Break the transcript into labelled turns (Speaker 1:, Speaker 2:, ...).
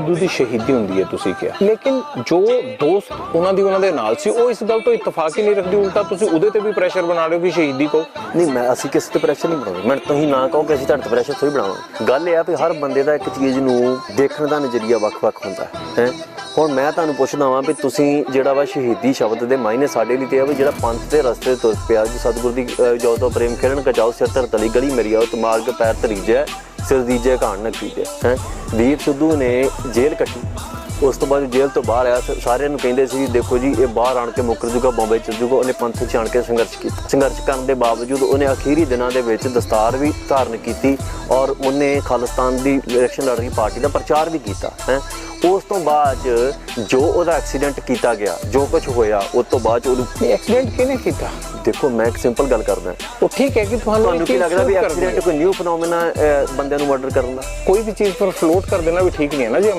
Speaker 1: ਸਿੱਧੂ ਦੀ ਸ਼ਹੀਦੀ ਹੁੰਦੀ ਹੈ, ਤੁਸੀਂ ਕਿਹਾ। ਲੇਕਿਨ ਜੋ ਦੋਸਤ ਉਹਨਾਂ ਦੀ ਉਹਨਾਂ ਦੇ ਨਾਲ ਸੀ, ਉਹ ਇਸ ਗੱਲ ਤੋਂ ਇਤਫਾਕ ਹੀ ਨਹੀਂ ਰੱਖਦੀ, ਉਲਟਾ ਤੁਸੀਂ ਉਹਦੇ ਤੇ ਵੀ ਪ੍ਰੈਸ਼ਰ ਬਣਾ ਰਹੇ ਹੋ ਕਿ ਸ਼ਹੀਦੀ ਕਹੋ
Speaker 2: ਨਹੀਂ, ਮੈਂ ਅਸੀਂ ਕਿਸੇ ਤੇ ਪ੍ਰੈਸ਼ਰ ਨਹੀਂ ਬਣਾਉਂਦੇ। ਮੈਂ ਤੁਸੀਂ ਨਾ ਕਹੋ ਕਿ ਅਸੀਂ ਤੁਹਾਡੇ ਤੇ ਪ੍ਰੈਸ਼ਰ ਥੋੜੀ ਬਣਾਵਾਂਗੇ। ਗੱਲ ਇਹ ਆ ਵੀ ਹਰ ਬੰਦੇ ਦਾ ਇੱਕ ਚੀਜ਼ ਨੂੰ ਦੇਖਣ ਦਾ ਨਜ਼ਰੀਆ ਵੱਖ-ਵੱਖ ਹੁੰਦਾ ਹੈ ਹੁਣ ਮੈਂ ਤੁਹਾਨੂੰ ਪੁੱਛਦਾ ਵਾਂ ਵੀ ਤੁਸੀਂ ਜਿਹੜਾ ਵਾ ਸ਼ਹੀਦੀ ਸ਼ਬਦ ਦੇ ਮਾਇਨੇ ਸਾਡੇ ਲਈ ਤੇ ਆ ਵੀ ਜਿਹੜਾ ਪੰਥ ਦੇ ਰਸਤੇ ਤੁਰ ਪਿਆ, ਜੀ ਸਤਿਗੁਰ ਦੀ ਜੋ ਤੋਂ ਪ੍ਰੇਮ ਖੇੜਨ ਕਜਾਓ ਸਿਰ ਧਰ ਤਲੀ ਗਲੀ ਮੇਰੀ ਆਓ ਮਾਰਗ, ਪੈਰ ਤਰੀਜੈ ਸਿਰ ਦੀਜੈ ਘਾਣ ਨਾ ਕੀਜੈ ਹੈ? ਵੀਰ ਸਿੱਧੂ ਨੇ ਜੇਲ੍ਹ ਕੱਟੀ। ਉਸ ਤੋਂ ਬਾਅਦ ਜੇਲ੍ਹ ਤੋਂ ਬਾਹਰ ਆਇਆ ਸਾਰਿਆਂ ਨੂੰ ਕਹਿੰਦੇ ਸੀ ਦੇਖੋ ਜੀ ਇਹ ਬਾਹਰ ਆਣ ਕੇ ਮੁੱਕਰ ਜੂਗਾ ਬੰਬਈ ਚਲ ਜੂਗਾ। ਉਹਨੇ ਪੰਥ 'ਚ ਆਣ ਕੇ ਸੰਘਰਸ਼ ਕੀਤਾ। ਸੰਘਰਸ਼ ਕਰਨ ਦੇ ਬਾਵਜੂਦ ਉਹਨੇ ਅਖੀਰੀ ਦਿਨਾਂ ਦੇ ਵਿੱਚ ਦਸਤਾਰ ਵੀ ਧਾਰਨ ਕੀਤੀ ਔਰ ਉਹਨੇ ਖਾਲਿਸਤਾਨ ਦੀ ਇਲੈਕਸ਼ਨ ਲੜ ਰਹੀ ਪਾਰਟੀ ਦਾ ਪ੍ਰਚਾਰ ਵੀ ਕੀਤਾ ਹੈ। ਉਸ ਤੋਂ ਬਾਅਦ 'ਚ ਜੋ ਉਹਦਾ ਐਕਸੀਡੈਂਟ ਕੀਤਾ ਗਿਆ ਜੋ ਕੁਝ ਹੋਇਆ ਉਸ ਤੋਂ ਬਾਅਦ 'ਚ ਉਹਨੂੰ
Speaker 1: ਐਕਸੀਡੈਂਟ ਕਿਹਨੇ ਕੀਤਾ?
Speaker 2: ਦੇਖੋ ਮੈਂ ਇੱਕ ਸਿੰਪਲ ਗੱਲ ਕਰਦਾ।
Speaker 1: ਉਹ ਠੀਕ ਹੈ ਕਿ ਤੁਹਾਨੂੰ
Speaker 2: ਕੀ ਲੱਗਦਾ ਵੀ ਐਕਸੀਡੈਂਟ। ਕੋਈ ਨਿਊ ਫੀਨੋਮੀਨਾ ਬੰਦਿਆਂ ਨੂੰ ਮਰਡਰ ਕਰਨ ਦਾ?
Speaker 1: ਕੋਈ ਵੀ ਚੀਜ਼ ਪਰ ਫਲੋਟ ਕਰ ਦੇਣਾ ਵੀ ਠੀਕ ਨਹੀਂ ਹੈ ਨਾ ਜੀ।